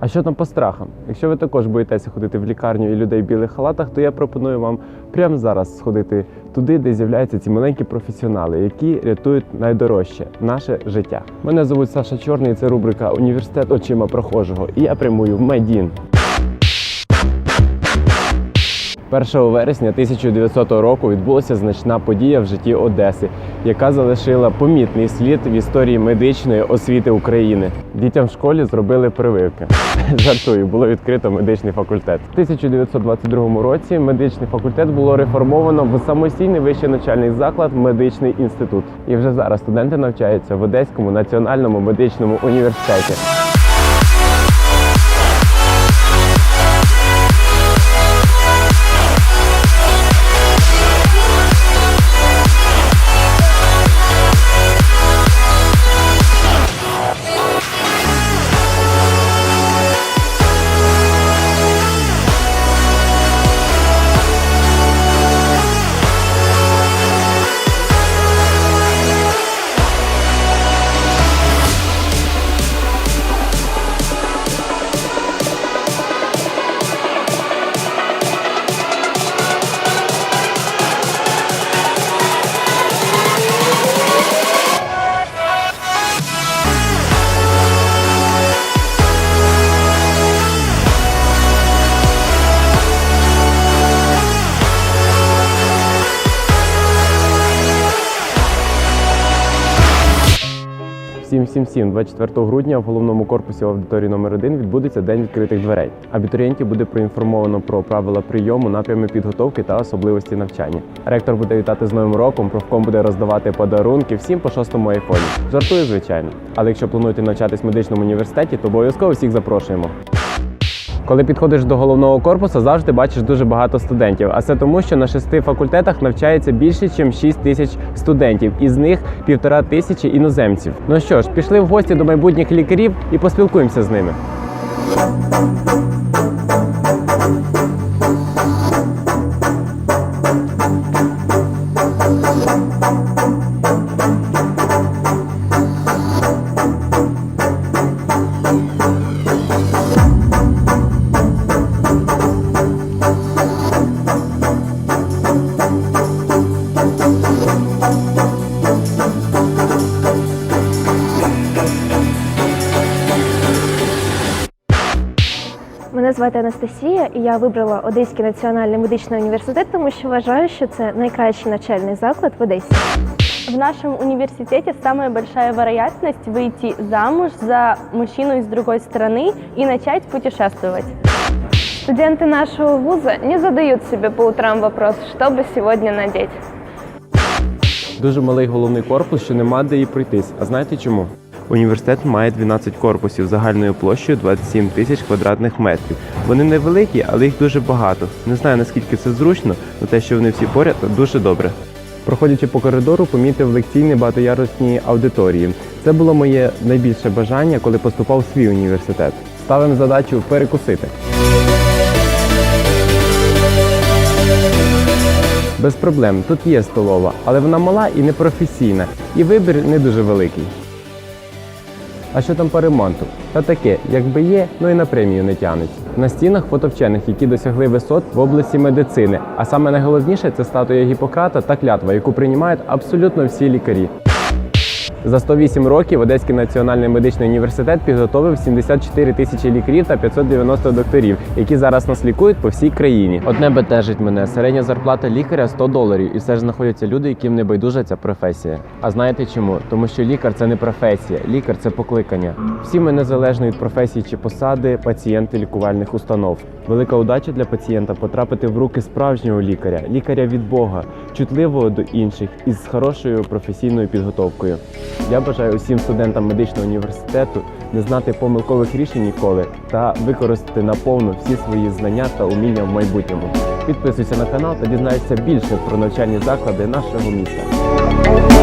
А що там по страхам? Якщо ви також боїтеся ходити в лікарню і людей в білих халатах, то я пропоную вам прямо зараз сходити туди, де з'являються ці маленькі професіонали, які рятують найдорожче наше життя. Мене звуть Саша Чорний. Це рубрика Університет очима прохожого. І я прямую в Медін. 1 вересня 1900 року відбулася значна подія в житті Одеси, яка залишила помітний слід в історії медичної освіти України. Дітям в школі зробили прививки. Жартую, було відкрито медичний факультет. У 1922 році медичний факультет було реформовано в самостійний вищий навчальний заклад медичний інститут. І вже зараз студенти навчаються в Одеському національному медичному університеті. Всім всім всім 24 грудня в головному корпусі аудиторії номер 1 відбудеться день відкритих дверей. Абітурієнтів буде проінформовано про правила прийому, напрями підготовки та особливості навчання. Ректор буде вітати з новим роком, профком буде роздавати подарунки всім по шостому айфоні. Жартую, звичайно. Але якщо плануєте навчатись в медичному університеті, то обов'язково всіх запрошуємо. Коли підходиш до головного корпусу, завжди бачиш дуже багато студентів. А це тому, що на шести факультетах навчається більше, ніж 6 тисяч студентів, із них півтора тисячі іноземців. Ну що ж, пішли в гості до майбутніх лікарів і поспілкуємося з ними. звати Анастасія, і я вибрала Одеський національний медичний університет, тому що вважаю, що це найкращий навчальний заклад в Одесі. В нашем университете самая большая вероятность выйти замуж за мужчину из другой страны и начать путешествовать. Студенты нашего вуза не задают себе по утрам вопрос, что бы сегодня надеть. Дуже малий головний корпус, що нема де і пройтись. А знаєте чому? Університет має 12 корпусів загальною площею 27 тисяч квадратних метрів. Вони невеликі, але їх дуже багато. Не знаю наскільки це зручно, але те, що вони всі поряд, дуже добре. Проходячи по коридору, помітив лекційні багатоярусні аудиторії. Це було моє найбільше бажання, коли поступав в свій університет. Ставимо задачу перекусити. Без проблем, тут є столова, але вона мала і непрофесійна, і вибір не дуже великий. А що там по ремонту? Та таке, якби є, ну і на премію не тянуть. На стінах фото вчених, які досягли висот в області медицини. А саме найголовніше це статуя Гіппократа та клятва, яку приймають абсолютно всі лікарі. За 108 років Одеський національний медичний університет підготовив 74 тисячі лікарів та 590 докторів, які зараз нас лікують по всій країні. Одне бентежить мене. Середня зарплата лікаря 100 доларів, і все ж знаходяться люди, яким не байдужа ця професія. А знаєте чому? Тому що лікар це не професія, лікар це покликання. Всі ми незалежно від професії чи посади, пацієнти лікувальних установ. Велика удача для пацієнта потрапити в руки справжнього лікаря, лікаря від Бога, чутливого до інших і з хорошою професійною підготовкою. Я бажаю усім студентам медичного університету не знати помилкових рішень ніколи та використати наповну всі свої знання та уміння в майбутньому. Підписуйся на канал та дізнаєшся більше про навчальні заклади нашого міста.